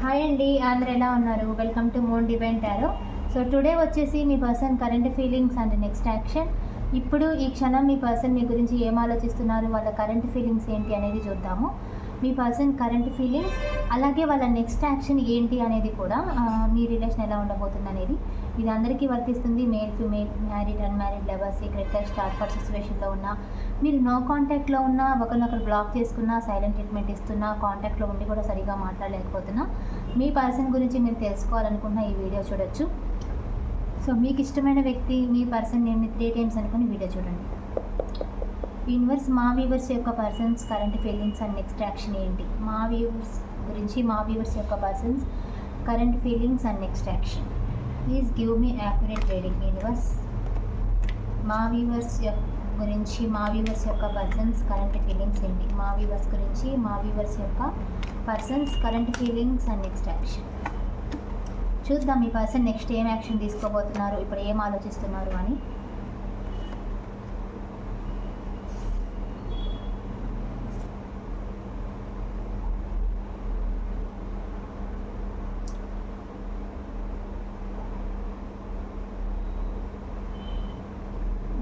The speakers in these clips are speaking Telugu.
హాయ్ అండి అందరు ఎలా ఉన్నారు? Welcome to mon divine tarot so today వచ్చేసి మీ person current feelings and next action ఇప్పుడు ఈ క్షణం మీ పర్సన్ మీ గురించి ఏం ఆలోచిస్తున్నారు? వాళ్ళ కరెంట్ ఫీలింగ్స్ ఏంటి అనేది చూద్దాము. మీ పర్సన్ కరెంట్ ఫీలింగ్స్ అలాగే వాళ్ళ నెక్స్ట్ యాక్షన్ ఏంటి అనేది కూడా మీ రిలేషన్ ఎలా ఉండబోతుంది అనేది ఇది అందరికీ వర్తిస్తుంది. Male to male married unmarried lover secret crush third person సిచ్యువేషన్లో ఉన్న మీరు నో కాంటాక్ట్లో ఉన్నా ఒకరినొకరు బ్లాక్ చేసుకున్నా సైలెంట్ ట్రీట్మెంట్ ఇస్తున్నా కాంటాక్ట్లో ఉండి కూడా సరిగా మాట్లాడలేకపోతున్నా మీ పర్సన్ గురించి మీరు తెలుసుకోవాలనుకున్న ఈ వీడియో చూడొచ్చు. సో మీకు ఇష్టమైన వ్యక్తి మీ పర్సన్ నేమ్ని త్రీ టైమ్స్ అనుకుని వీడియో చూడండి. యూనివర్స్ మా వ్యూవర్స్ యొక్క persons current feelings and next action ఏంటి? మా వ్యూవర్స్ గురించి మా వ్యూవర్స్ యొక్క persons current feelings and next action please give me accurate reading universe మా వ్యూవర్స్ యొక్క గురించి మా వ్యూవర్స్ యొక్క పర్సన్స్ కరెంట్ ఫీలింగ్స్ ఏంటి? మా వ్యూవర్స్ గురించి మా వ్యూవర్స్ యొక్క persons current feelings and next action చూద్దాం మీ పర్సన్ నెక్స్ట్ ఏం యాక్షన్ తీసుకోబోతున్నారు ఇప్పుడు ఏం ఆలోచిస్తున్నారు అని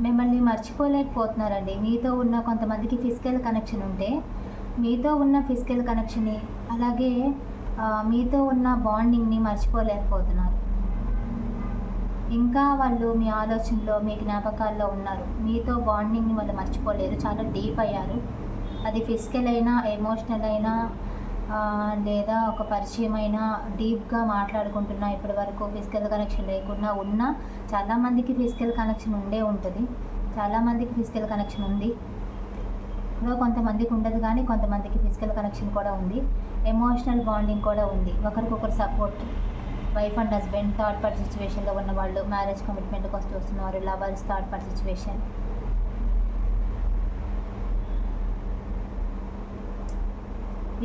మిమ్మల్ని మర్చిపోలేకపోతున్నారండి. మీతో ఉన్న కొంతమందికి ఫిజికల్ కనెక్షన్ ఉంటే మీతో ఉన్న ఫిజికల్ కనెక్షన్ని అలాగే మీతో ఉన్న బాండింగ్ని మర్చిపోలేకపోతున్నారు. ఇంకా వాళ్ళు మీ ఆలోచనలో మీ జ్ఞాపకాల్లో ఉన్నారు. మీతో బాండింగ్ని వాళ్ళు మర్చిపోలేరు చాలా డీప్ అయ్యారు. అది ఫిజికల్ అయినా ఎమోషనల్ అయినా లేదా ఒక పరిచయం అయినా డీప్గా మాట్లాడుకుంటున్నా ఇప్పటి వరకు ఫిజికల్ కనెక్షన్ లేకుండా ఉన్నా చాలామందికి ఫిజికల్ కనెక్షన్ ఉండే ఉంటుంది. చాలామందికి ఫిజికల్ కనెక్షన్ ఉంది. ఇప్పుడు కొంతమందికి ఉండదు కానీ కొంతమందికి ఫిజికల్ కనెక్షన్ కూడా ఉంది. ఎమోషనల్ బాండింగ్ కూడా ఉంది. ఒకరికొకరు support wife and husband third party సిచ్యువేషన్లో ఉన్న వాళ్ళు మ్యారేజ్ కమిట్మెంట్ కోసం చూస్తున్నారు లవర్స్ థర్డ్ పార్టీ సిచ్యువేషన్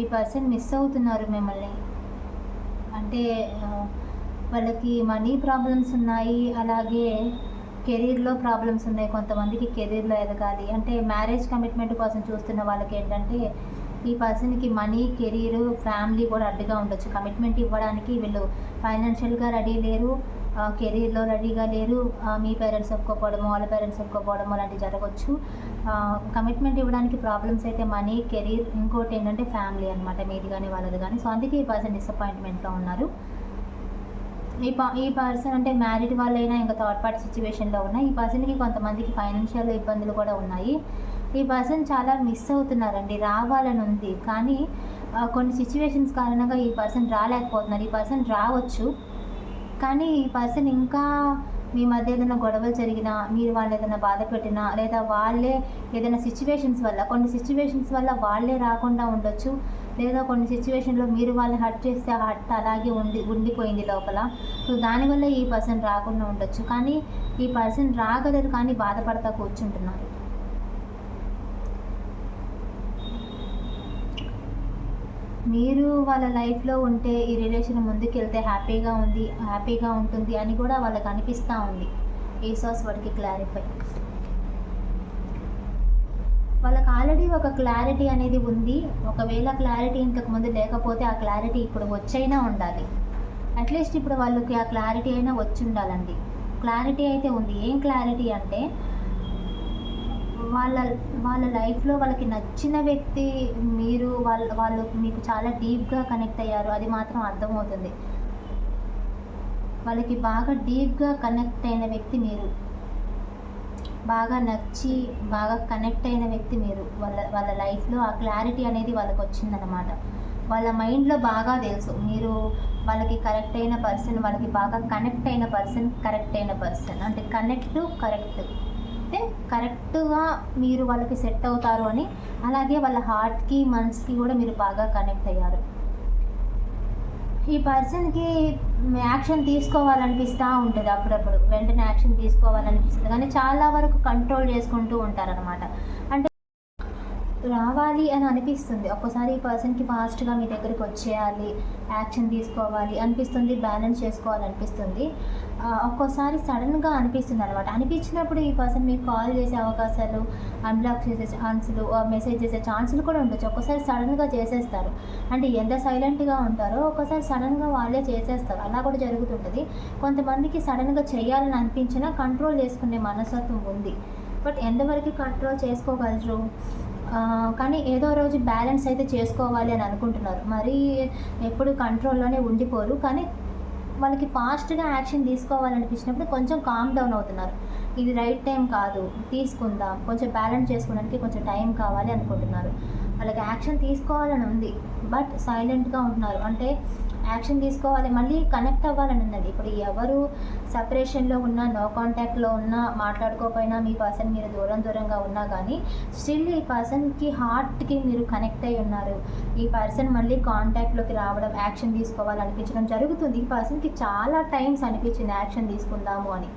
ఈ పర్సన్ మిస్ అవుతున్నారు మిమ్మల్ని. అంటే వాళ్ళకి మనీ ప్రాబ్లమ్స్ ఉన్నాయి. అలాగే కెరీర్లో ప్రాబ్లమ్స్ ఉన్నాయి కొంతమందికి కెరీర్లో ఎదగాలి. అంటే మ్యారేజ్ కమిట్మెంట్ కోసం చూస్తున్న వాళ్ళకి ఏంటంటే ఈ పర్సన్కి మనీ కెరీర్ ఫ్యామిలీ కూడా అడ్డుగా ఉండొచ్చు. కమిట్మెంట్ ఇవ్వడానికి వీళ్ళు ఫైనాన్షియల్గా రెడీ లేరు కెరీర్లో రెడీగా లేరు. మీ పేరెంట్స్ ఒప్పుకోపోవడము వాళ్ళ పేరెంట్స్ ఒప్పుకోపోవడము అలాంటివి జరగవచ్చు కమిట్మెంట్ ఇవ్వడానికి ప్రాబ్లమ్స్ అయితే మనీ కెరీర్ ఇంకోటి ఏంటంటే ఫ్యామిలీ అనమాట మీది కానీ వాళ్ళది కానీ సో అందుకే ఈ పర్సన్ డిసప్పాయింట్మెంట్లో ఉన్నారు. ఈ ప ఈ పర్సన్ అంటే మ్యారీడ్ వాళ్ళైనా ఇంకా థర్డ్ పార్టీ సిచ్యువేషన్లో ఉన్న ఈ పర్సన్కి కొంతమందికి ఫైనాన్షియల్ ఇబ్బందులు కూడా ఉన్నాయి. ఈ పర్సన్ చాలా మిస్ అవుతున్నారండి. రావాలని ఉంది కానీ కొన్ని సిచ్యువేషన్స్ కారణంగా ఈ పర్సన్ రాలేకపోతున్నారు. ఈ పర్సన్ రావచ్చు. కానీ ఈ పర్సన్ ఇంకా మీ మధ్య ఏదైనా గొడవలు జరిగినా మీరు వాళ్ళు ఏదైనా బాధ పెట్టినా లేదా వాళ్ళే ఏదైనా సిచ్యువేషన్స్ వల్ల కొన్ని సిచ్యువేషన్స్ వల్ల వాళ్ళే రాకుండా ఉండొచ్చు. లేదా కొన్ని సిచ్యువేషన్లో మీరు వాళ్ళని హర్ట్ చేస్తే ఆ హర్ట్ అలాగే ఉండి ఉండిపోయింది లోపల. సో దానివల్ల ఈ పర్సన్ రాకుండా ఉండొచ్చు. కానీ ఈ పర్సన్ రాగలరు కానీ బాధపడతా కూర్చుంటున్నారు. మీరు వాళ్ళ లైఫ్లో ఉంటే ఈ రిలేషన్ ముందుకెళ్తే హ్యాపీగా ఉంది హ్యాపీగా ఉంటుంది అని కూడా వాళ్ళకి అనిపిస్తూ ఉంది. ఏసాస్ వాడికి క్లారిఫై వాళ్ళకి ఆల్రెడీ ఒక క్లారిటీ అనేది ఉంది. ఒకవేళ క్లారిటీ ఇంతకు ముందు లేకపోతే ఆ క్లారిటీ ఇప్పుడు వచ్చైనా ఉండాలి. అట్లీస్ట్ ఇప్పుడు వాళ్ళకి ఆ క్లారిటీ అయినా వచ్చి ఉండాలండి. క్లారిటీ అయితే ఉంది. ఏం క్లారిటీ అంటే వాళ్ళ వాళ్ళ లైఫ్లో వాళ్ళకి నచ్చిన వ్యక్తి మీరు వాళ్ళ వాళ్ళు మీకు చాలా డీప్గా కనెక్ట్ అయ్యారు. అది మాత్రం అర్థమవుతుంది. వాళ్ళకి బాగా డీప్గా కనెక్ట్ అయిన వ్యక్తి మీరు. బాగా నచ్చి బాగా కనెక్ట్ అయిన వ్యక్తి మీరు. వాళ్ళ వాళ్ళ లైఫ్లో ఆ క్లారిటీ అనేది వాళ్ళకి వచ్చిందనమాట వాళ్ళ మైండ్లో బాగా తెలుసు. మీరు వాళ్ళకి కరెక్ట్ అయిన పర్సన్ వాళ్ళకి బాగా కనెక్ట్ అయిన పర్సన్ కరెక్ట్ అయిన పర్సన్. అంటే కనెక్ట్ కరెక్ట్. చెప్తే కరెక్ట్గా మీరు వాళ్ళకి సెట్ అవుతారు అని అలాగే వాళ్ళ హార్ట్కి మనసుకి కూడా మీరు బాగా కనెక్ట్ అయ్యారు. ఈ పర్సన్కి యాక్షన్ తీసుకోవాలనిపిస్తూ ఉంటుంది అప్పుడప్పుడు. వెంటనే యాక్షన్ తీసుకోవాలనిపిస్తుంది. కానీ చాలా వరకు కంట్రోల్ చేసుకుంటూ ఉంటారనమాట అంటే రావాలి అని అనిపిస్తుంది. ఒక్కోసారి ఈ పర్సన్కి ఫాస్ట్గా మీ దగ్గరికి వచ్చేయాలి యాక్షన్ తీసుకోవాలి అనిపిస్తుంది బ్యాలెన్స్ చేసుకోవాలి అనిపిస్తుంది. ఒక్కోసారి సడన్గా అనిపిస్తుంది అనమాట అనిపించినప్పుడు ఈ పర్సన్ మీకు కాల్ చేసే అవకాశాలు అన్బ్లాక్ చేసే ఛాన్సులు మెసేజ్ చేసే ఛాన్సులు కూడా ఉండొచ్చు. ఒక్కోసారి సడన్గా చేసేస్తారు. అంటే ఎంత సైలెంట్గా ఉంటారో ఒక్కోసారి సడన్గా వాళ్ళే చేసేస్తారు. అలా కూడా జరుగుతుంటుంది. కొంతమందికి సడన్గా చేయాలని అనిపించినా కంట్రోల్ చేసుకునే మనస్తత్వం ఉంది. బట్ ఎంతవరకు కంట్రోల్ చేసుకోగలరు? కానీ ఏదో రోజు బ్యాలెన్స్ అయితే చేసుకోవాలి అని అనుకుంటున్నారు. మరి ఎప్పుడు కంట్రోల్లోనే ఉండిపోరు. కానీ వాళ్ళకి ఫాస్ట్గా యాక్షన్ తీసుకోవాలనిపించినప్పుడు కొంచెం కామ్ డౌన్ అవుతున్నారు. ఇది రైట్ టైం కాదు తీసుకుందాం కొంచెం బ్యాలెన్స్ చేసుకోవడానికి కొంచెం టైం కావాలి అనుకుంటున్నారు. వాళ్ళకి యాక్షన్ తీసుకోవాలని ఉంది బట్ సైలెంట్గా ఉంటున్నారు. అంటే యాక్షన్ తీసుకోవాలి మళ్ళీ కనెక్ట్ అవ్వాలని ఉన్నది. ఇప్పుడు ఎవరు సపరేషన్లో ఉన్నా నో కాంటాక్ట్లో ఉన్నా మాట్లాడుకోకపోయినా మీ పర్సన్ మీరు దూరం దూరంగా ఉన్నా కానీ స్టిల్ ఈ పర్సన్కి హార్ట్కి మీరు కనెక్ట్ అయి ఉన్నారు. ఈ పర్సన్ మళ్ళీ కాంటాక్ట్లోకి రావడం యాక్షన్ తీసుకోవాలనిపించడం జరుగుతుంది. ఈ పర్సన్కి చాలా టైమ్స్ అనిపించింది యాక్షన్ తీసుకుందాము అని.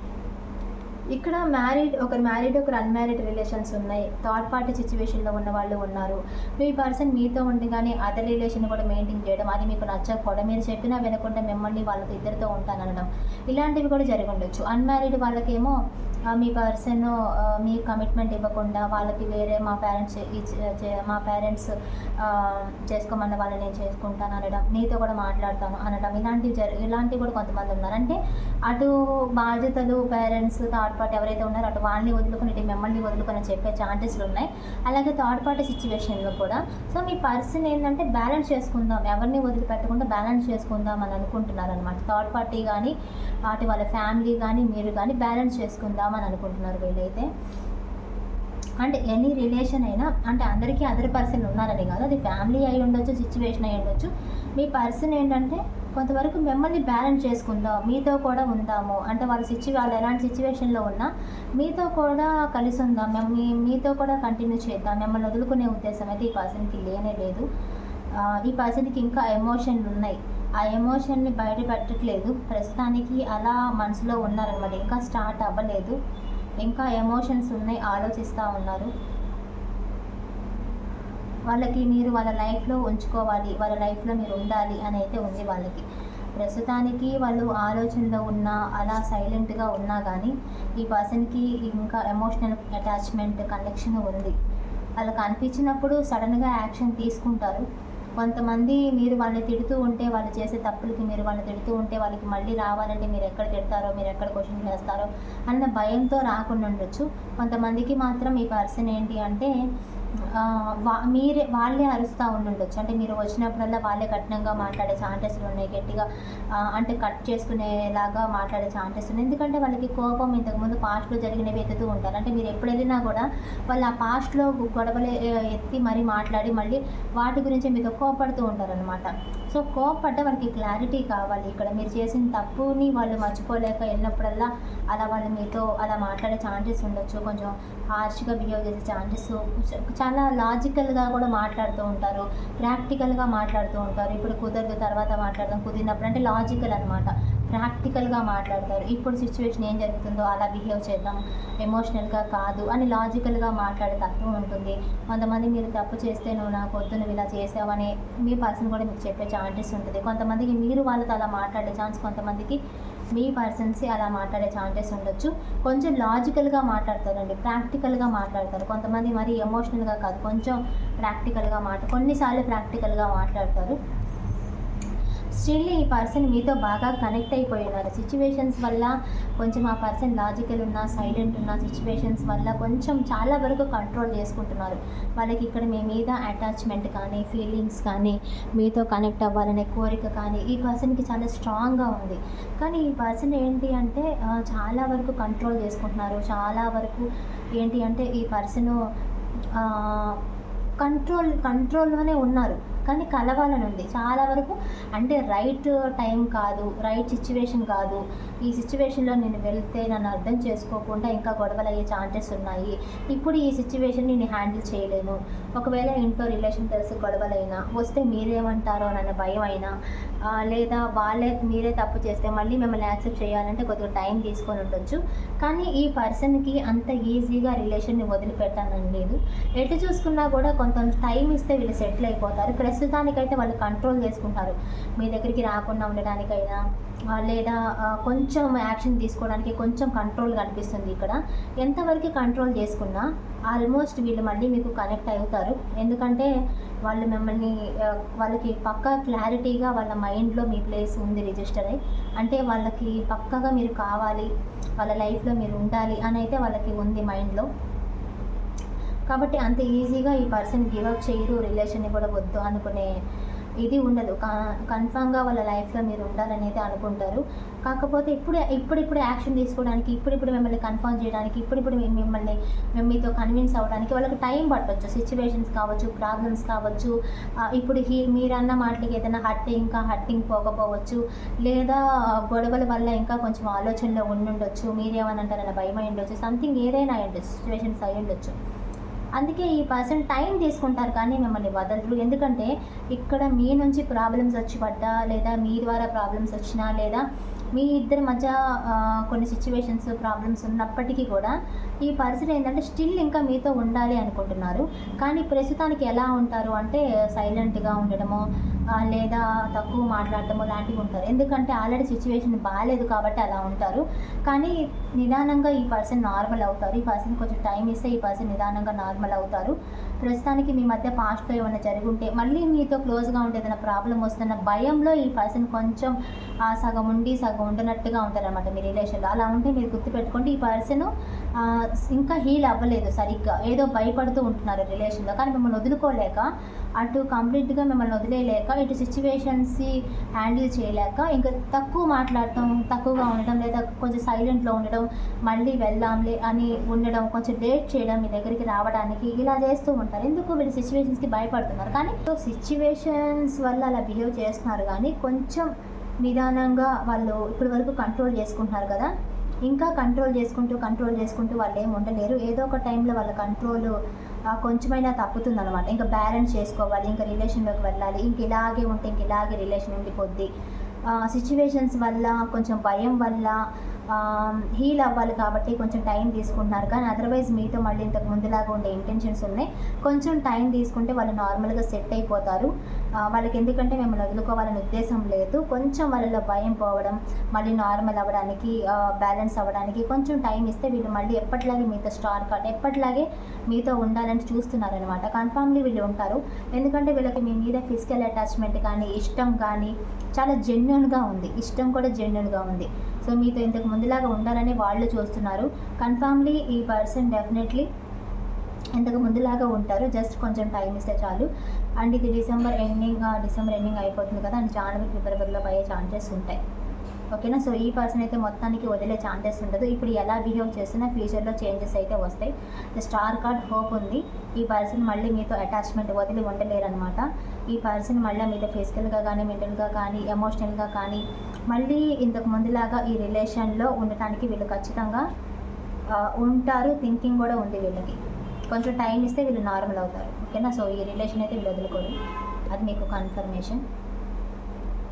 ఇక్కడ మ్యారీడ్ ఒకరు మ్యారీడ్ ఒకరు అన్మ్యారీడ్ రిలేషన్స్ ఉన్నాయి. థర్డ్ పార్టీ సిచ్యువేషన్లో ఉన్న వాళ్ళు ఉన్నారు. మీ పర్సన్ మీతో ఉండి కానీ అదర్ రిలేషన్ కూడా మెయింటైన్ చేయడం అది మీకు నచ్చకపోవడం మీరు చెప్పినా వినకుండా మిమ్మల్ని వాళ్ళతో ఇద్దరితో ఉంటానడం ఇలాంటివి కూడా జరిగి ఉండొచ్చు. అన్మ్యారీడ్ వాళ్ళకేమో మీ పర్సన్ మీ కమిట్మెంట్ ఇవ్వకుండా వాళ్ళకి వేరే మా పేరెంట్స్ మా పేరెంట్స్ చేసుకోమన్న వాళ్ళని నేను చేసుకుంటాను అనడం నీతో కూడా మాట్లాడతాను అనడం ఇలాంటివి జరి ఇలాంటివి కూడా కొంతమంది ఉన్నారు. అంటే అటు బాధ్యతలు పేరెంట్స్ థర్డ్ పార్టీ ఎవరైతే ఉన్నారో అటు వాళ్ళని వదులుకొని ఇటు మిమ్మల్ని వదులుకొని చెప్పే ఛాన్సెస్లు ఉన్నాయి. అలాగే థర్డ్ పార్టీ సిచ్యువేషన్లో కూడా. సో మీ పర్సన్ ఏంటంటే బ్యాలెన్స్ చేసుకుందాం ఎవరిని వదిలిపెట్టకుండా బ్యాలెన్స్ చేసుకుందాం అని అనుకుంటున్నారు అనమాట థర్డ్ పార్టీ కానీ వాటి వాళ్ళ ఫ్యామిలీ కానీ మీరు కానీ బ్యాలెన్స్ చేసుకుందాం అని అనుకుంటున్నారు వీళ్ళైతే. అంటే ఎనీ రిలేషన్ అయినా అంటే అందరికీ అదర్ పర్సన్ ఉన్నారని కాదు అది ఫ్యామిలీ అయి ఉండొచ్చు సిచ్యువేషన్ అయి ఉండొచ్చు. మీ పర్సన్ ఏంటంటే కొంతవరకు మిమ్మల్ని బ్యాలెన్స్ చేసుకుందాం మీతో కూడా ఉందాము. అంటే వాళ్ళ సిచ్యు వాళ్ళు ఎలాంటి సిచ్యువేషన్లో ఉన్నా మీతో కూడా కలిసి ఉందాం. మేము మీతో కూడా కంటిన్యూ చేద్దాం. మిమ్మల్ని వదులుకునే ఉద్దేశం అయితే ఈ పర్సన్కి లేనే లేదు. ఈ పర్సన్కి ఇంకా ఎమోషన్లు ఉన్నాయి. ఆ ఎమోషన్ని బయట పెట్టట్లేదు. ప్రస్తుతానికి అలా మనసులో ఉన్నారనమాట. ఇంకా స్టార్ట్ అవ్వలేదు. ఇంకా ఎమోషన్స్ ఉన్నాయి. ఆలోచిస్తూ ఉన్నారు. వాళ్ళకి మీరు వాళ్ళ లైఫ్లో ఉంచుకోవాలి వాళ్ళ లైఫ్లో మీరు ఉండాలి అని అయితే ఉంది వాళ్ళకి. ప్రస్తుతానికి వాళ్ళు ఆలోచనలో ఉన్నా అలా సైలెంట్గా ఉన్నా కానీ ఈ పర్సన్కి ఇంకా ఎమోషనల్ అటాచ్మెంట్ కనెక్షన్ ఉంది. వాళ్ళకి అనిపించినప్పుడు సడన్గా యాక్షన్ తీసుకుంటారు. కొంతమంది మీరు వాళ్ళని తిడుతూ ఉంటే వాళ్ళు చేసే తప్పులకి మీరు వాళ్ళని తిడుతూ ఉంటే వాళ్ళకి మళ్ళీ రావాలంటే మీరు ఎక్కడ తిడతారో మీరు ఎక్కడ క్వశ్చన్ చేస్తారో అన్న భయంతో రాకుండా ఉండొచ్చు. కొంతమందికి మాత్రం ఈ పర్సన్ ఏంటి అంటే మీరే వాళ్ళే అరుస్తూ ఉండుండొచ్చు. అంటే మీరు వచ్చినప్పుడల్లా వాళ్ళే కఠినంగా మాట్లాడే ఛాన్సెస్లు ఉన్నాయి గట్టిగా అంటే కట్ చేసుకునేలాగా మాట్లాడే ఛాన్సెస్ ఉన్నాయి. ఎందుకంటే వాళ్ళకి కోపం ఇంతకుముందు పాస్ట్లో జరిగినవి ఎత్తుతూ ఉంటారు. అంటే మీరు ఎప్పుడు వెళ్ళినా కూడా వాళ్ళు ఆ పాస్ట్లో గొడవలు ఎత్తి మరీ మాట్లాడి మళ్ళీ వాటి గురించి మీతో కోపడుతూ ఉంటారనమాట సో కోపడ్డ వాళ్ళకి క్లారిటీ కావాలి. ఇక్కడ మీరు చేసిన తప్పుని వాళ్ళు మర్చిపోలేక వెళ్ళినప్పుడల్లా అలా వాళ్ళు మీతో అలా మాట్లాడే ఛాన్సెస్ ఉండొచ్చు. కొంచెం హార్ష్గా బిహేవ్ చేసే ఛాన్సెస్ చాలా లాజికల్గా కూడా మాట్లాడుతూ ఉంటారు. ప్రాక్టికల్గా మాట్లాడుతూ ఉంటారు. ఇప్పుడు కుదరదు తర్వాత మాట్లాడదాం. కుదిరినప్పుడు అంటే లాజికల్ అనమాట ప్రాక్టికల్గా మాట్లాడతారు. ఇప్పుడు సిచ్యువేషన్ ఏం జరుగుతుందో అలా బిహేవ్ చేద్దాం. ఎమోషనల్గా కాదు అని లాజికల్గా మాట్లాడే తత్వం ఉంటుంది. కొంతమంది మీరు తప్పు చేస్తే నువ్వు నాకు వద్దు నువ్వు ఇలా చేసావని మీ పర్సన్ కూడా మీకు చెప్పే ఛాన్సెస్ ఉంటుంది. కొంతమందికి మీరు వాళ్ళతో అలా మాట్లాడే ఛాన్స్ కొంతమందికి మీ పర్సన్స్ అలా మాట్లాడే ఛాన్సెస్ ఉండొచ్చు. కొంచెం లాజికల్గా మాట్లాడతారండి ప్రాక్టికల్గా మాట్లాడతారు. కొంతమంది మరి ఎమోషనల్గా కాదు కొంచెం ప్రాక్టికల్గా మాట కొన్నిసార్లు ప్రాక్టికల్గా మాట్లాడతారు. స్టిల్ ఈ పర్సన్ మీతో బాగా కనెక్ట్ అయిపోయి ఉన్నారు సిచ్యువేషన్స్ వల్ల కొంచెం ఆ పర్సన్ లాజికల్ ఉన్న సైలెంట్ ఉన్న సిచ్యువేషన్స్ వల్ల కొంచెం చాలా వరకు కంట్రోల్ చేసుకుంటున్నారు. వాళ్ళకి ఇక్కడ మీ మీద అటాచ్మెంట్ కానీ ఫీలింగ్స్ కానీ మీతో కనెక్ట్ అవ్వాలనే కోరిక కానీ ఈ పర్సన్కి చాలా స్ట్రాంగ్గా ఉంది. కానీ ఈ పర్సన్ ఏంటి అంటే చాలా వరకు కంట్రోల్ చేసుకుంటున్నారు. చాలా వరకు ఏంటి అంటే ఈ పర్సన్ కంట్రోల్ కంట్రోల్లోనే ఉన్నారు. కానీ కలవాలని ఉంది చాలా వరకు అంటే రైట్ టైం కాదు రైట్ సిచ్యువేషన్ కాదు. ఈ సిచ్యువేషన్లో నేను వెళ్తే నన్ను అర్థం చేసుకోకుండా ఇంకా గొడవలు అయ్యే ఛాన్సెస్ ఉన్నాయి. ఇప్పుడు ఈ సిచ్యువేషన్ నేను హ్యాండిల్ చేయలేను. ఒకవేళ ఇంట్లో రిలేషన్ తెలిసి గొడవలైనా వస్తే మీరేమంటారో అన్న భయం అయినా లేదా వాళ్ళే మీరే తప్పు చేస్తే మళ్ళీ మిమ్మల్ని యాక్సెప్ట్ చేయాలంటే కొద్దిగా టైం తీసుకొని ఉండొచ్చు. కానీ ఈ పర్సన్కి అంత ఈజీగా రిలేషన్ని వదిలిపెట్టాలని లేదు. ఎటు చూసుకున్నా కూడా కొంత టైం ఇస్తే వీళ్ళు సెటిల్ అయిపోతారు. ప్రస్తుతానికైతే వాళ్ళు కంట్రోల్ చేసుకుంటారు. మీ దగ్గరికి రాకుండా ఉండడానికైనా లేదా కొంచెం యాక్షన్ తీసుకోవడానికి కొంచెం కంట్రోల్ కనిపిస్తుంది ఇక్కడ. ఎంతవరకు కంట్రోల్ చేసుకున్నా ఆల్మోస్ట్ వీళ్ళు మళ్ళీ మీకు కనెక్ట్ అవుతారు. ఎందుకంటే వాళ్ళు మిమ్మల్ని వాళ్ళకి పక్కా క్లారిటీగా వాళ్ళ మైండ్లో మీ ప్లేస్ ఉంది రిజిస్టర్ అయ్యి అంటే వాళ్ళకి పక్కగా మీరు కావాలి వాళ్ళ లైఫ్లో మీరు ఉండాలి అని అయితే వాళ్ళకి ఉంది మైండ్లో. కాబట్టి అంత ఈజీగా ఈ పర్సన్ గివ్ అప్ చేయరు రిలేషన్ని కూడా వద్దు అనుకునే ఇది ఉండదు. కన్ఫామ్గా వాళ్ళ లైఫ్లో మీరు ఉండాలనేది అనుకుంటారు. కాకపోతే ఇప్పుడు ఇప్పుడిప్పుడు యాక్షన్ తీసుకోవడానికి ఇప్పుడిప్పుడు మిమ్మల్ని కన్ఫర్మ్ చేయడానికి ఇప్పుడిప్పుడు మిమ్మల్ని మేము మీతో కన్విన్స్ అవ్వడానికి వాళ్ళకి టైం పట్టవచ్చు సిచ్యువేషన్స్ కావచ్చు ప్రాబ్లమ్స్ కావచ్చు ఇప్పుడు హీ మీరన్న మాటలకి ఏదైనా హట్ ఇంకా హట్టింగ్ పోకపోవచ్చు లేదా గొడవల వల్ల ఇంకా కొంచెం ఆలోచనలో ఉండుండొచ్చు మీరేమనంటారన్న భయం అయి ఉండొచ్చు సంథింగ్ ఏదైనా అయి ఉండొచ్చు సిచ్యువేషన్స్ అయి ఉండొచ్చు అందుకే ఈ పర్సన్ టైం తీసుకుంటారు కానీ మిమ్మల్ని వదలరు. ఎందుకంటే ఇక్కడ మీ నుంచి ప్రాబ్లమ్స్ వచ్చి పడ్డా లేదా మీ ద్వారా ప్రాబ్లమ్స్ వచ్చినా లేదా మీ ఇద్దరి మధ్య కొన్ని సిచ్యువేషన్స్ ప్రాబ్లమ్స్ ఉన్నప్పటికీ కూడా ఈ పర్సన్ ఏంటంటే స్టిల్ ఇంకా మీతో ఉండాలి అనుకుంటున్నారు. కానీ ప్రస్తుతానికి ఎలా ఉంటారు? అంటే సైలెంట్గా ఉండడము లేదా తక్కువ మాట్లాడటము లాంటివి ఉంటారు. ఎందుకంటే ఆల్రెడీ సిచ్యువేషన్ బాగాలేదు కాబట్టి అలా ఉంటారు. కానీ నిదానంగా ఈ పర్సన్ నార్మల్ అవుతారు. ఈ పర్సన్ కొంచెం టైం ఇస్తే ఈ పర్సన్ నిదానంగా నార్మల్ అవుతారు. ప్రస్తుతానికి మీ మధ్య పాస్ట్లో ఏమైనా జరిగి ఉంటే మళ్ళీ మీతో క్లోజ్గా ఉంటే ఏదైనా ప్రాబ్లం వస్తున్న భయంలో ఈ పర్సన్ కొంచెం సగం ఉండి సగం ఉండనట్టుగా ఉంటారనమాట మీ రిలేషన్లో. అలా ఉంటే మీరు గుర్తుపెట్టుకోండి ఈ పర్సన్ ఇంకా హీల్ అవ్వలేదు సరిగ్గా. ఏదో భయపడుతూ ఉంటున్నారు రిలేషన్లో కానీ మిమ్మల్ని వదులుకోలేక అటు కంప్లీట్గా మిమ్మల్ని వదిలేయలేక ఇటు సిచ్యువేషన్స్ హ్యాండిల్ చేయలేక ఇంకా తక్కువ మాట్లాడటం తక్కువగా ఉండడం లేదా కొంచెం సైలెంట్లో ఉండడం మళ్ళీ వెళ్దాంలే అని ఉండడం కొంచెం డేట్ చేయడం మీ దగ్గరికి రావడానికి ఇలా చేస్తూ ఉంటారు. ఎందుకు వీళ్ళు సిచ్యువేషన్స్కి భయపడుతున్నారు? కానీ సిచ్యువేషన్స్ వల్ల అలా బిహేవ్ చేస్తున్నారు కానీ కొంచెం నిదానంగా వాళ్ళు ఇప్పటి వరకు కంట్రోల్ చేసుకుంటున్నారు కదా. ఇంకా కంట్రోల్ చేసుకుంటూ కంట్రోల్ చేసుకుంటూ వాళ్ళు ఏమి ఉండలేరు. ఏదో ఒక టైంలో వాళ్ళ కంట్రోల్ కొంచెమైనా తప్పుతుంది అనమాట ఇంకా బ్యాలెన్స్ చేసుకోవాలి ఇంకా రిలేషన్లోకి వెళ్ళాలి. ఇంక ఇలాగే ఉంటే ఇంక ఇలాగే రిలేషన్ ఉండిపోద్ది. సిచ్యువేషన్స్ వల్ల కొంచెం భయం వల్ల హీల్ అవ్వాలి కాబట్టి కొంచెం టైం తీసుకుంటున్నారు. కానీ అదర్వైజ్ మీతో మళ్ళీ ఇంతకు ముందులాగా ఉండే ఇంటెన్షన్స్ ఉన్నాయి. కొంచెం టైం తీసుకుంటే వాళ్ళు నార్మల్గా సెట్ అయిపోతారు. వాళ్ళకి ఎందుకంటే మిమ్మల్ని వదులుకోవాలని ఉద్దేశం లేదు. కొంచెం వాళ్ళలో భయం పోవడం మళ్ళీ నార్మల్ అవ్వడానికి బ్యాలెన్స్ అవ్వడానికి కొంచెం టైం ఇస్తే వీళ్ళు మళ్ళీ ఎప్పటిలాగే మీతో స్టార్ కార్డ్ ఎప్పటిలాగే మీతో ఉండాలని చూస్తున్నారనమాట కన్ఫామ్లీ వీళ్ళు ఉంటారు. ఎందుకంటే వీళ్ళకి మీ మీద ఫిజికల్ అటాచ్మెంట్ కానీ ఇష్టం కానీ చాలా జెన్యున్గా ఉంది. ఇష్టం కూడా జెన్యున్గా ఉంది. సో మీతో ఇంతకు ముందులాగా ఉండాలని వాళ్ళు చూస్తున్నారు. కన్ఫామ్లీ ఈ పర్సన్ డెఫినెట్లీ ఇంతకు ముందులాగా ఉంటారు. జస్ట్ కొంచెం టైం ఇస్తే చాలు. అండ్ ఇది డిసెంబర్ ఎండింగ్ డిసెంబర్ ఎండింగ్ అయిపోతుంది కదా అండ్ జనవరి ఫిబ్రవరిలో అయ్యే ఛాన్సెస్ ఉంటాయి. ఓకేనా? సో ఈ పర్సన్ అయితే మొత్తానికి వదిలే ఛాన్సెస్ ఉండదు. ఇప్పుడు ఎలా బిహేవ్ చేసినా ఫ్యూచర్లో చేంజెస్ అయితే వస్తాయి. స్టార్ కార్డ్ హోప్ ఉంది. ఈ పర్సన్ మళ్ళీ మీతో అటాచ్మెంట్ వదిలి ఉండలేరు అనమాట ఈ పర్సన్ మళ్ళీ మీతో ఫిజికల్గా కానీ మెంటల్గా కానీ ఎమోషనల్గా కానీ మళ్ళీ ఇంతకు ముందులాగా ఈ రిలేషన్లో ఉండటానికి వీళ్ళు ఖచ్చితంగా ఉంటారు. థింకింగ్ కూడా ఉంది వీళ్ళకి. కొంచెం టైం ఇస్తే వీళ్ళు నార్మల్ అవుతారు. ఓకేనా? సో ఈ రిలేషన్ అయితే వీళ్ళు వదులుకోరు. అది మీకు కన్ఫర్మేషన్.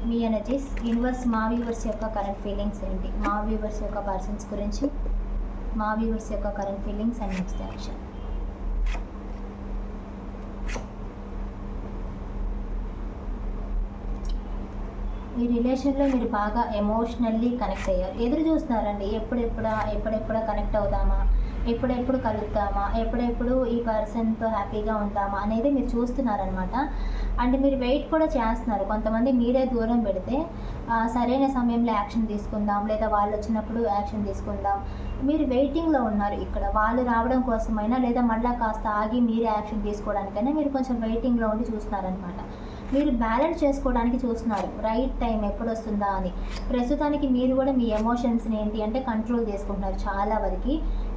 మీ ఎనర్జీస్ యూనివర్స్ మా వ్యూవర్స్ యొక్క కరెంట్ ఫీలింగ్స్ ఏంటి? మా వ్యూవర్స్ యొక్క పర్సన్స్ గురించి మా వ్యూవర్స్ యొక్క current feelings and next action ఈ రిలేషన్లో మీరు బాగా ఎమోషనల్లీ కనెక్ట్ అయ్యారు. ఎదురు చూస్తున్నారండి. ఎప్పుడెప్పుడా ఎప్పుడెప్పుడా కనెక్ట్ అవుదామా? ఎప్పుడెప్పుడు కలుద్దామా? ఎప్పుడెప్పుడు ఈ పర్సన్తో హ్యాపీగా ఉంటామా అనేది మీరు చూస్తున్నారనమాట అండ్ మీరు వెయిట్ కూడా చేస్తున్నారు. కొంతమంది మీరే దూరం పెడితే సరైన సమయంలో యాక్షన్ తీసుకుందాం లేదా వాళ్ళు వచ్చినప్పుడు యాక్షన్ తీసుకుందాం. మీరు వెయిటింగ్లో ఉన్నారు ఇక్కడ. వాళ్ళు రావడం కోసమైనా లేదా మళ్ళీ కాస్త ఆగి మీరే యాక్షన్ తీసుకోవడానికైనా మీరు కొంచెం వెయిటింగ్లో ఉండి చూస్తున్నారనమాట మీరు బ్యాలెన్స్ చేసుకోవడానికి చూస్తున్నారు. రైట్ టైం ఎప్పుడు వస్తుందా అని. ప్రస్తుతానికి మీరు కూడా మీ ఎమోషన్స్ని ఏంటి అంటే కంట్రోల్ చేసుకుంటున్నారు చాలా వరకు.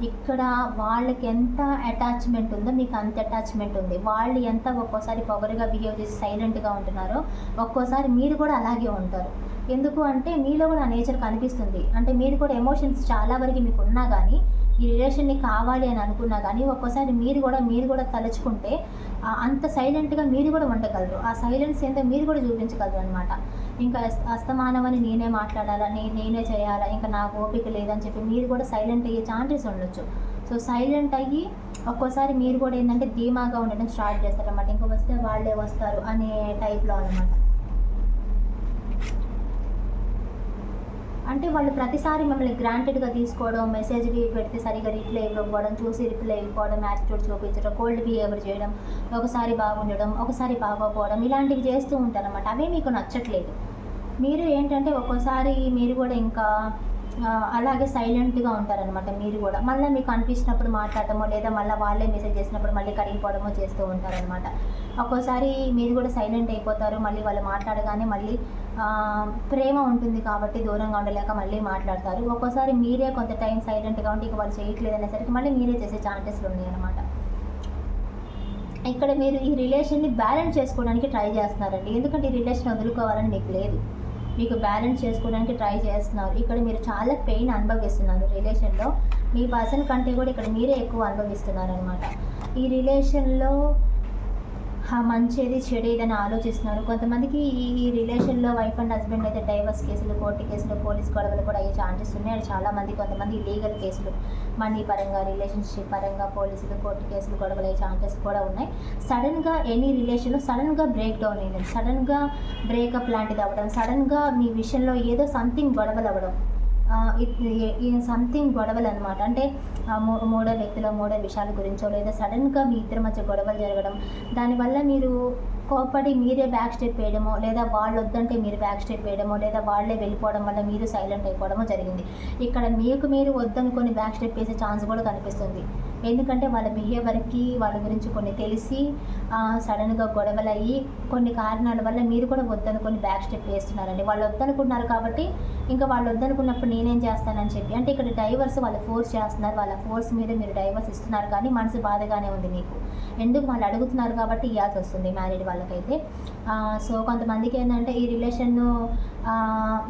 ఇక్కడ వాళ్ళకి ఎంత అటాచ్మెంట్ ఉందో మీకు అంత అటాచ్మెంట్ ఉంది. వాళ్ళు ఎంత ఒక్కోసారి పొగరుగా బిహేవ్ చేసి సైలెంట్గా ఉంటున్నారో ఒక్కోసారి మీరు కూడా అలాగే ఉంటారు. ఎందుకు అంటే మీలో కూడా ఆ నేచర్ కనిపిస్తుంది. అంటే మీరు కూడా ఎమోషన్స్ చాలా వరకు మీకు ఉన్నా కానీ ఈ రిలేషన్ని కావాలి అని అనుకున్నా కానీ ఒక్కోసారి మీరు కూడా మీరు కూడా తలుచుకుంటే అంత సైలెంట్గా మీరు కూడా ఉండగలరు. ఆ సైలెన్స్ ఏంటో మీరు కూడా చూపించగలరు అనమాట ఇంకా అస్తమానమని నేనే మాట్లాడాలా? నే నేనే చేయాలా? ఇంకా నాకు ఓపిక లేదని చెప్పి మీరు కూడా సైలెంట్ అయ్యే ఛాన్సెస్ ఉండొచ్చు. సో సైలెంట్ అయ్యి ఒక్కోసారి మీరు కూడా ఏంటంటే ధీమాగా ఉండడం స్టార్ట్ చేస్తారనమాట ఇంకా వస్తే వాళ్ళే వస్తారు అనే టైప్లో అనమాట అంటే వాళ్ళు ప్రతిసారి మిమ్మల్ని గ్రాంటెడ్గా తీసుకోవడం మెసేజ్ పెడితే సరిగా రిప్లై ఇవ్వకపోవడం చూసి రిప్లై ఇవ్వకపోవడం యాటిట్యూడ్ చూపించడం కోల్డ్ బిహేవియర్ చేయడం ఒకసారి బాగుండడం ఒకసారి బాగోకపోవడం ఇలాంటివి చేస్తూ ఉంటారన్నమాట. అవే మీకు నచ్చట్లేదు. మీరు ఏంటంటే ఒక్కోసారి మీరు కూడా ఇంకా అలాగే సైలెంట్గా ఉంటారనమాట మీరు కూడా. మళ్ళీ మీకు అనిపించినప్పుడు మాట్లాడటమో లేదా మళ్ళీ వాళ్ళే మెసేజ్ చేసినప్పుడు మళ్ళీ కరిగిపోవడమో చేస్తూ ఉంటారనమాట ఒక్కోసారి మీరు కూడా సైలెంట్ అయిపోతారు మళ్ళీ వాళ్ళు మాట్లాడగానే మళ్ళీ ప్రేమ ఉంటుంది కాబట్టి దూరంగా ఉండలేక మళ్ళీ మాట్లాడతారు. ఒక్కోసారి మీరే కొంత టైం సైలెంట్గా ఉంటే ఇక వాళ్ళు చేయట్లేదు అనేసరికి మళ్ళీ మీరే చేసే ఛాన్సెస్లు ఉన్నాయి అనమాట ఇక్కడ మీరు ఈ రిలేషన్ని బ్యాలెన్స్ చేసుకోవడానికి ట్రై చేస్తున్నారండి. ఎందుకంటే ఈ రిలేషన్ వదులుకోవాలని మీకు లేదు. మీకు బ్యాలెన్స్ చేసుకోవడానికి ట్రై చేస్తున్నారు. ఇక్కడ మీరు చాలా పెయిన్ అనుభవిస్తున్నారు రిలేషన్లో మీ పర్సన్ కంటే కూడా ఇక్కడ మీరే ఎక్కువ అనుభవిస్తున్నారు అనమాట ఈ రిలేషన్లో మంచిది చెడు ఏదని ఆలోచిస్తున్నారు. కొంతమందికి ఈ రిలేషన్లో వైఫ్ అండ్ హస్బెండ్ అయితే డైవర్స్ కేసులు కోర్టు కేసులు పోలీస్ గొడవలు కూడా అయ్యే ఛాన్సెస్ ఉన్నాయి. చాలామంది చాలా మంది కొంతమంది లీగల్ కేసులు. మనీ పరంగా రిలేషన్షిప్ పరంగా పోలీసులు కోర్టు కేసులు గొడవలు అయ్యే ఛాన్సెస్ కూడా ఉన్నాయి. సడన్గా ఎనీ రిలేషన్లో సడన్గా బ్రేక్ డౌన్ అయింది సడన్గా బ్రేకప్ లాంటిది అవ్వడం సడన్గా మీ విషయంలో ఏదో సంథింగ్ గొడవలు అవ్వడం. సంథింగ్ గొడవలు అనమాట అంటే మూడో వ్యక్తిలో మూడో విషయాల గురించో లేదా సడన్గా మీ ఇద్దరి మధ్య గొడవలు జరగడం. దానివల్ల మీరు కోపడి మీరే బ్యాక్ స్టెప్ వేయడమో లేదా వాళ్ళు వద్దంటే మీరు బ్యాక్ స్టెప్ వేయడమో లేదా వాళ్ళే వెళ్ళిపోవడం వల్ల మీరు సైలెంట్ అయిపోవడమో జరిగింది. ఇక్కడ మీకు మీరు వద్దనుకొని బ్యాక్ స్టెప్ వేసే ఛాన్స్ కూడా కనిపిస్తుంది. ఎందుకంటే వాళ్ళ బిహేవియర్కి వాళ్ళ గురించి కొన్ని తెలిసి సడన్గా గొడవలు అయ్యి కొన్ని కారణాల వల్ల మీరు కూడా వద్దనుకొని బ్యాక్ స్టెప్ వేస్తున్నారండి. వాళ్ళు వద్దనుకున్నారు కాబట్టి ఇంకా వాళ్ళు వద్దనుకున్నప్పుడు నేనేం చేస్తానని చెప్పి అంటే ఇక్కడ డైవర్స్ వాళ్ళు ఫోర్స్ చేస్తున్నారు. వాళ్ళ ఫోర్స్ మీద మీరు డైవర్స్ ఇస్తున్నారు కానీ మనసు బాధగానే ఉంది మీకు. ఎందుకు వాళ్ళు అడుగుతున్నారు కాబట్టి ఇవ్వాల్సి వస్తుంది మ్యారీడ్ వాళ్ళకైతే. సో కొంతమందికి ఏంటంటే ఈ రిలేషన్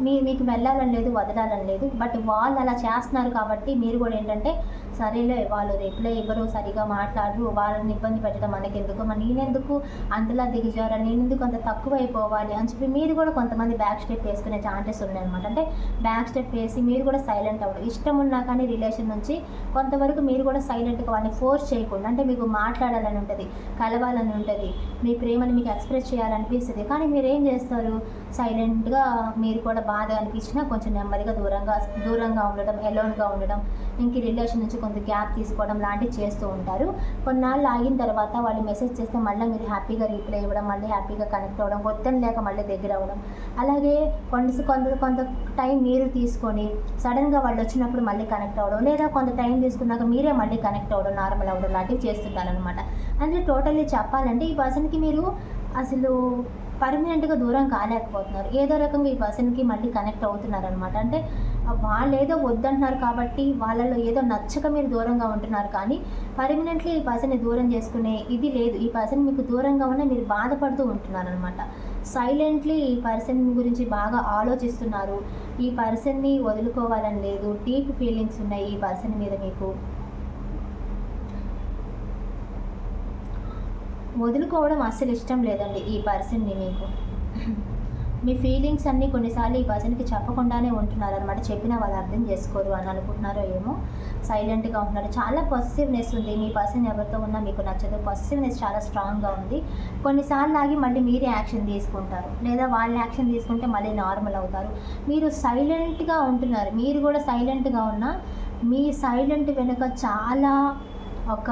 మీ మీకు వెళ్ళాలని లేదు వదలాలని లేదు. బట్ వాళ్ళు అలా చేస్తున్నారు కాబట్టి మీరు కూడా ఏంటంటే సరేలే వాళ్ళు రిప్లై ఇవ్వరు సరిగా మాట్లాడరు వాళ్ళని ఇబ్బంది పెట్టడం మనకెందుకు మనకి నేనెందుకు అంతలా దిగజారా? నేనెందుకు అంత తక్కువ అయిపోవాలి అని చెప్పి మీరు కూడా కొంతమంది బ్యాక్ స్టెప్ వేసుకునే ఛాన్సెస్ ఉన్నాయన్నమాట. అంటే బ్యాక్ స్టెప్ వేసి మీరు కూడా సైలెంట్ అవ్వడం. ఇష్టం ఉన్నా కానీ రిలేషన్ నుంచి కొంతవరకు మీరు కూడా సైలెంట్గా వాళ్ళని ఫోర్స్ చేయకుండా అంటే మీకు మాట్లాడాలని ఉంటుంది కలవాలని ఉంటుంది మీ ప్రేమని మీకు ఎక్స్ప్రెస్ చేయాలనిపిస్తుంది. కానీ మీరు ఏం చేస్తారు సైలెంట్గా మీరు కూడా బాధ అనిపించినా కొంచెం నెమ్మదిగా దూరంగా దూరంగా ఉండడం ఎలోన్గా ఉండడం ఇంక రిలేషన్ నుంచి కొంత గ్యాప్ తీసుకోవడం లాంటివి చేస్తూ ఉంటారు. కొన్నాళ్ళు ఆగిన తర్వాత వాళ్ళు మెసేజ్ చేస్తే మళ్ళీ మీరు హ్యాపీగా రీప్లై ఇవ్వడం మళ్ళీ హ్యాపీగా కనెక్ట్ అవ్వడం వద్దని లేక మళ్ళీ దగ్గర అవ్వడం. అలాగే కొంత కొంత కొంత టైం మీరు తీసుకొని సడన్గా వాళ్ళు వచ్చినప్పుడు మళ్ళీ కనెక్ట్ అవ్వడం లేదా కొంత టైం తీసుకున్నాక మీరే మళ్ళీ కనెక్ట్ అవ్వడం నార్మల్ అవ్వడం లాంటివి చేస్తుంటారనమాట అంటే టోటల్లీ చెప్పాలంటే ఈ పర్సన్కి మీరు అసలు పర్మనెంట్గా దూరం కాలేకపోతున్నారు. ఏదో రకంగా ఈ పర్సన్కి మళ్ళీ కనెక్ట్ అవుతున్నారనమాట అంటే వాళ్ళు ఏదో వద్దంటున్నారు కాబట్టి వాళ్ళలో ఏదో నచ్చక మీరు దూరంగా ఉంటున్నారు కానీ పర్మనెంట్లీ ఈ పర్సన్ని దూరం చేసుకునే ఇది లేదు. ఈ పర్సన్ మీకు దూరంగా ఉన్న మీరు బాధపడుతూ ఉంటున్నారు అనమాట సైలెంట్లీ ఈ పర్సన్ గురించి బాగా ఆలోచిస్తున్నారు. ఈ పర్సన్ని వదులుకోవాలని లేదు. డీప్ ఫీలింగ్స్ ఉన్నాయి ఈ పర్సన్ మీద మీకు. వదులుకోవడం అస్సలు ఇష్టం లేదండి ఈ పర్సన్ని మీకు. మీ ఫీలింగ్స్ అన్నీ కొన్నిసార్లు ఈ భజనకి చెప్పకుండానే ఉంటున్నారు అనమాట చెప్పినా వాళ్ళు అర్థం చేసుకోరు అని అనుకుంటున్నారో ఏమో. సైలెంట్గా ఉంటున్నారు. చాలా పాజిటివ్నెస్ ఉంది. మీ పర్సన్ ఎవరితో ఉన్నా మీకు నచ్చదు. పాజిటివ్నెస్ చాలా స్ట్రాంగ్గా ఉంది. కొన్నిసార్లు ఆగి మళ్ళీ మీరే యాక్షన్ తీసుకుంటారు. లేదా వాళ్ళు యాక్షన్ తీసుకుంటే మళ్ళీ నార్మల్ అవుతారు. మీరు సైలెంట్గా ఉంటున్నారు. మీరు కూడా సైలెంట్గా ఉన్నా మీ సైలెంట్ వెనుక చాలా ఒక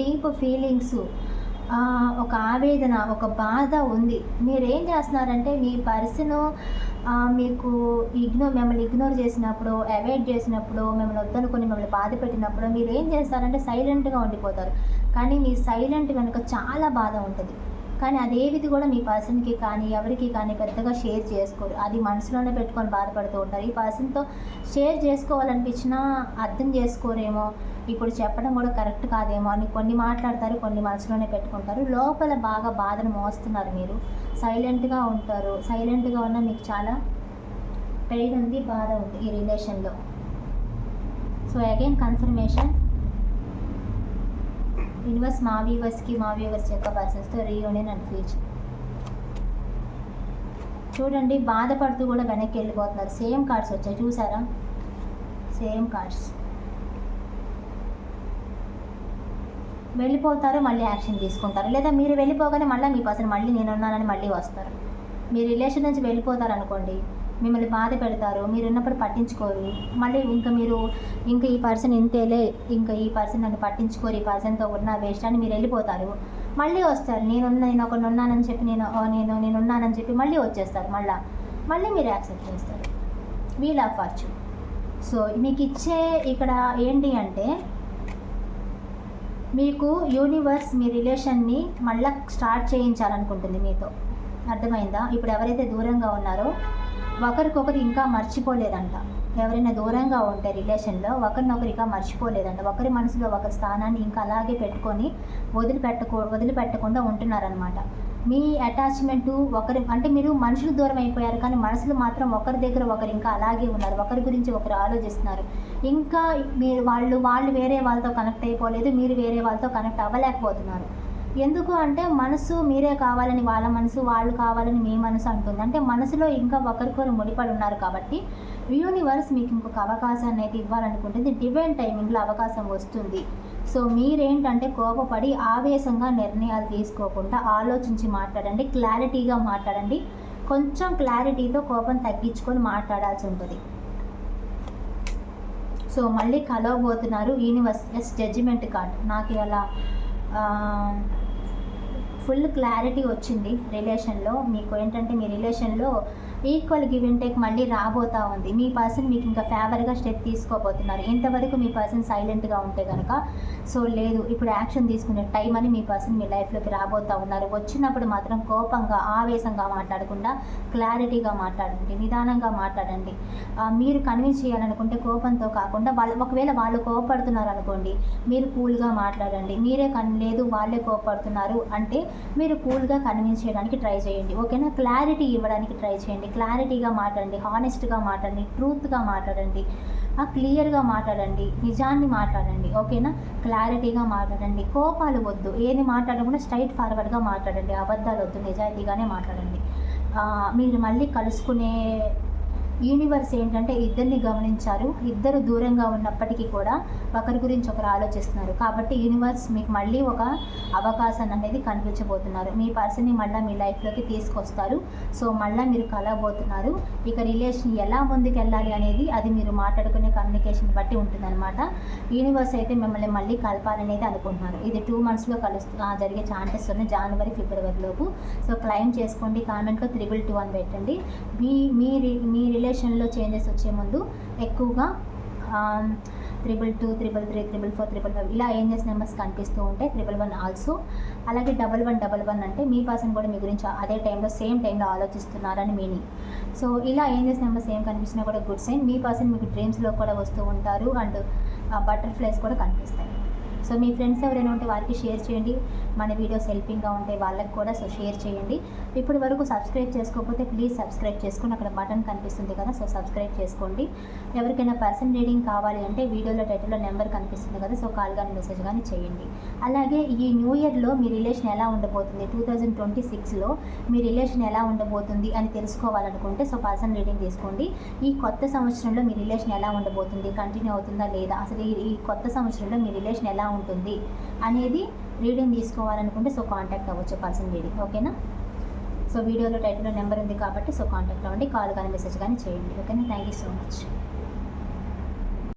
డీప్ ఫీలింగ్స్ ఒక ఆవేదన ఒక బాధ ఉంది. మీరేం చేస్తున్నారంటే మీ పర్సను మీకు ఇగ్నో మిమ్మల్ని ఇగ్నోర్ చేసినప్పుడు అవాయిడ్ చేసినప్పుడు మిమ్మల్ని వద్దనుకొని మిమ్మల్ని బాధ పెట్టినప్పుడు మీరు ఏం చేస్తారంటే సైలెంట్గా ఉండిపోతారు. కానీ మీ సైలెంట్ వెనుక చాలా బాధ ఉంటుంది. కానీ అదేవిది కూడా మీ పర్సన్కి కానీ ఎవరికి కానీ పెద్దగా షేర్ చేసుకోరు. అది మనసులోనే పెట్టుకొని బాధపడుతూ ఉంటారు. ఈ పర్సన్తో షేర్ చేసుకోవాలనిపించినా అర్థం చేసుకోరేమో ఇప్పుడు చెప్పడం కూడా కరెక్ట్ కాదేమో అని కొన్ని మాట్లాడతారు కొన్ని మనసులోనే పెట్టుకుంటారు. లోపల బాగా బాధను మోస్తున్నారు మీరు. సైలెంట్గా ఉంటారు. సైలెంట్గా ఉన్న మీకు చాలా పెయిన్ ఉంది బాధ ఉంది ఈ రిలేషన్లో. So again confirmation. యూనివర్స్ మా వ్యూవర్స్కి మా వ్యూవర్స్ యొక్క పర్సన్స్తో రీయూనియన్ అండ్ ఫ్యూచర్ చూడండి బాధపడుతూ కూడా వెనక్కి వెళ్ళిపోతున్నారు. సేమ్ కార్డ్స్ వచ్చాయి. చూసారా? Same cards. వెళ్ళిపోతారు మళ్ళీ యాక్షన్ తీసుకుంటారు. లేదా మీరు వెళ్ళిపోగానే మళ్ళీ మీ పర్సన్ మళ్ళీ నేనున్నానని మళ్ళీ వస్తారు. మీ రిలేషన్ నుంచి వెళ్ళిపోతారు అనుకోండి మిమ్మల్ని బాధ పెడతారు మీరు ఉన్నప్పుడు పట్టించుకోరు. మళ్ళీ ఇంకా మీరు ఇంకా ఈ పర్సన్ ఇంతేలే ఇంకా ఈ పర్సన్ నన్ను పట్టించుకోరు ఈ పర్సన్తో ఉన్న వేస్ట్ అని మీరు వెళ్ళిపోతారు. మళ్ళీ వస్తారు నేను నేను ఒకరిని ఉన్నానని చెప్పి నేను నేను నేను ఉన్నానని చెప్పి మళ్ళీ వచ్చేస్తారు మళ్ళీ. మళ్ళీ మీరు యాక్సెప్ట్ చేస్తారు. Wheel of fortune. సో మీకు ఇచ్చే ఇక్కడ ఏంటి అంటే మీకు యూనివర్స్ మీ రిలేషన్ని మళ్ళీ స్టార్ట్ చేయించాలనుకుంటుంది మీతో. అర్థమైందా? ఇప్పుడు ఎవరైతే దూరంగా ఉన్నారో ఒకరికొకరు ఇంకా మర్చిపోలేదంట. ఎవరైనా దూరంగా ఉంటే రిలేషన్లో ఒకరినొకరు ఇంకా మర్చిపోలేదంట. ఒకరి మనసులో ఒకరి స్థానాన్ని ఇంకా అలాగే పెట్టుకొని వదిలిపెట్టకో వదిలిపెట్టకుండా ఉంటున్నారనమాట మీ అటాచ్మెంట్ ఒకరి అంటే మీరు మనుషులు దూరం అయిపోయారు కానీ మనసులు మాత్రం ఒకరి దగ్గర ఒకరు ఇంకా అలాగే ఉన్నారు. ఒకరి గురించి ఒకరు ఆలోచిస్తున్నారు. ఇంకా మీరు వాళ్ళు వాళ్ళు వేరే వాళ్ళతో కనెక్ట్ అయిపోలేదు మీరు వేరే వాళ్ళతో కనెక్ట్ అవ్వలేకపోతున్నారు. ఎందుకు అంటే మనసు మీరే కావాలని వాళ్ళ మనసు వాళ్ళు కావాలని మీ మనసు అంటుంది. అంటే మనసులో ఇంకా ఒకరికొకరు ముడిపడి ఉన్నారు కాబట్టి యూనివర్స్ మీకు ఇంకొక అవకాశాన్ని అయితే ఇవ్వాలనుకుంటుంది. డివైన్ టైమింగ్లో అవకాశం వస్తుంది. సో మీరేంటంటే కోపపడి ఆవేశంగా నిర్ణయాలు తీసుకోకుండా ఆలోచించి మాట్లాడండి క్లారిటీగా మాట్లాడండి. కొంచెం క్లారిటీతో కోపం తగ్గించుకొని మాట్లాడాల్సి ఉంటుంది. సో మళ్ళీ కలవబోతున్నారు యూనివర్స్ ఎస్ జడ్జిమెంట్ కార్డ్. నాకు ఇలా ఫుల్ క్లారిటీ వచ్చింది రిలేషన్లో. మీకు ఏంటంటే మీ రిలేషన్లో ఈక్వల్ గివ్ అండ్ టేక్ మళ్ళీ రాబోతా ఉంది. మీ పర్సన్ మీకు ఇంకా ఫేవర్గా స్టెప్ తీసుకోబోతున్నారు. ఇంతవరకు మీ పర్సన్ సైలెంట్గా ఉంటే కనుక సో లేదు ఇప్పుడు యాక్షన్ తీసుకునే టైం అని మీ పర్సన్ మీ లైఫ్లోకి రాబోతా ఉన్నారు. వచ్చినప్పుడు మాత్రం కోపంగా ఆవేశంగా మాట్లాడకుండా క్లారిటీగా మాట్లాడండి నిదానంగా మాట్లాడండి. మీరు కన్విన్స్ చేయాలనుకుంటే కోపంతో కాకుండా వాళ్ళు ఒకవేళ వాళ్ళు కోపడుతున్నారు అనుకోండి మీరు కూల్గా మాట్లాడండి. మీరే కన్ లేదు వాళ్ళే కోపడుతున్నారు అంటే మీరు కూల్గా కన్విన్స్ చేయడానికి ట్రై చేయండి. ఓకేనా? క్లారిటీ ఇవ్వడానికి ట్రై చేయండి. క్లారిటీగా మాట్లాడండి హానెస్ట్గా మాట్లాడండి ట్రూత్గా మాట్లాడండి క్లియర్గా మాట్లాడండి నిజాన్ని మాట్లాడండి ఓకేనా? క్లారిటీగా మాట్లాడండి కోపాలు వద్దు ఏది మాట్లాడకుండా స్ట్రైట్ ఫార్వర్డ్గా మాట్లాడండి అబద్ధాలు వద్దు నిజాయితీగానే మాట్లాడండి. మీరు మళ్ళీ కలుసుకునే యూనివర్స్ ఏంటంటే ఇద్దరిని గమనించారు. ఇద్దరు దూరంగా ఉన్నప్పటికీ కూడా ఒకరి గురించి ఒకరు ఆలోచిస్తున్నారు. కాబట్టి యూనివర్స్ మీకు మళ్ళీ ఒక అవకాశాన్ని అనేది కనిపించబోతున్నారు. మీ పర్సన్ని మళ్ళీ మీ లైఫ్లోకి తీసుకొస్తారు. సో మళ్ళీ మీరు కలవబోతున్నారు. ఇక రిలేషన్ ఎలా ముందుకెళ్ళాలి అనేది అది మీరు మాట్లాడుకునే కమ్యూనికేషన్ బట్టి ఉంటుందన్నమాట. యూనివర్స్ అయితే మిమ్మల్ని మళ్ళీ కలపాలనేది అనుకుంటున్నారు. ఇది టూ మంత్స్లో కలుస్తు జరిగే ఛాన్సెస్ ఉన్నాయి. జనవరి ఫిబ్రవరిలోపు సో క్లైమ్ చేసుకోండి. కామెంట్లో త్రిబుల్ టూ అని పెట్టండి. మీ మీ రి- మీ రిలేషన్లో చేంజెస్ వచ్చే ముందు ఎక్కువగా triple two triple three triple four triple five ఇలా ఏంజెస్ నెంబర్స్ కనిపిస్తూ ఉంటాయి త్రిబుల్ వన్ ఆల్సో అలాగే డబల్ వన్ డబల్ వన్ అంటే మీ పర్సన్ కూడా మీ గురించి అదే టైంలో సేమ్ టైంలో ఆలోచిస్తున్నారని మీనింగ్ సో ఇలా ఏంజెస్ నెంబర్స్ ఏం కనిపించినా కూడా గుడ్ సైన్ మీ పర్సన్ మీకు డ్రీమ్స్లో కూడా వస్తూ ఉంటారు. అండ్ బటర్ఫ్లైస్ కూడా కనిపిస్తాయి. సో మీ ఫ్రెండ్స్ ఎవరైనా ఉంటే వారికి షేర్ చేయండి. మన వీడియోస్ హెల్పింగ్గా ఉంటే వాళ్ళకి కూడా సో షేర్ చేయండి. ఇప్పటి వరకు సబ్స్క్రైబ్ చేసుకోకపోతే ప్లీజ్ సబ్స్క్రైబ్ చేసుకుని అక్కడ బటన్ కనిపిస్తుంది కదా సో సబ్స్క్రైబ్ చేసుకోండి. ఎవరికైనా పర్సన్ రీడింగ్ కావాలి అంటే వీడియోలో టైటిల్లో నెంబర్ కనిపిస్తుంది కదా సో కాల్ కానీ మెసేజ్ కానీ చేయండి. అలాగే ఈ న్యూ ఇయర్లో మీ రిలేషన్ ఎలా ఉండబోతుంది? టూ థౌజండ్ ట్వంటీ సిక్స్లో మీ రిలేషన్ ఎలా ఉండబోతుంది అని తెలుసుకోవాలనుకుంటే సో పర్సన్ రీడింగ్ తీసుకోండి. ఈ కొత్త సంవత్సరంలో మీ రిలేషన్ ఎలా ఉండబోతుంది? కంటిన్యూ అవుతుందా లేదా? అసలు ఈ కొత్త సంవత్సరంలో మీ రిలేషన్ ఎలా ఉంటుంది అనేది రీడింగ్ తీసుకోవాలనుకుంటే సో కాంటాక్ట్ అవ్వచ్చు పర్సన్ రీడింగ్ ఓకేనా సో వీడియోలో టైటిల్లో నెంబర్ ఉంది కాబట్టి సో కాంటాక్ట్ అవ్వండి కాల్ కానీ మెసేజ్ కానీ చేయండి. ఓకేనా థ్యాంక్ యూ సో మచ్